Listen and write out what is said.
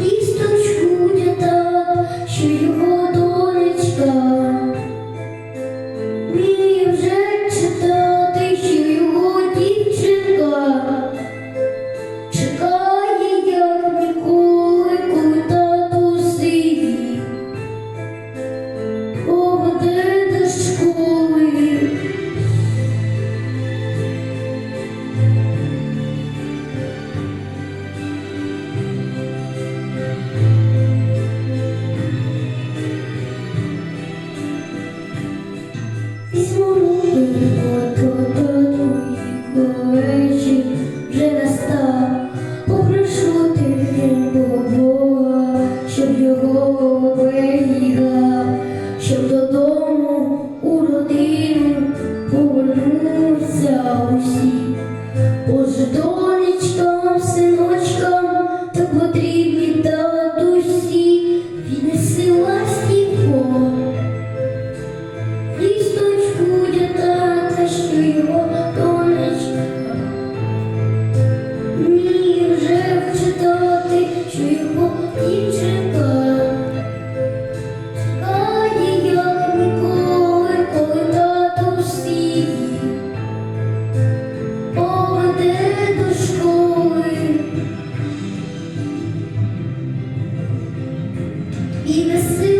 лісточку дята, що його. 什么都 in the sleep.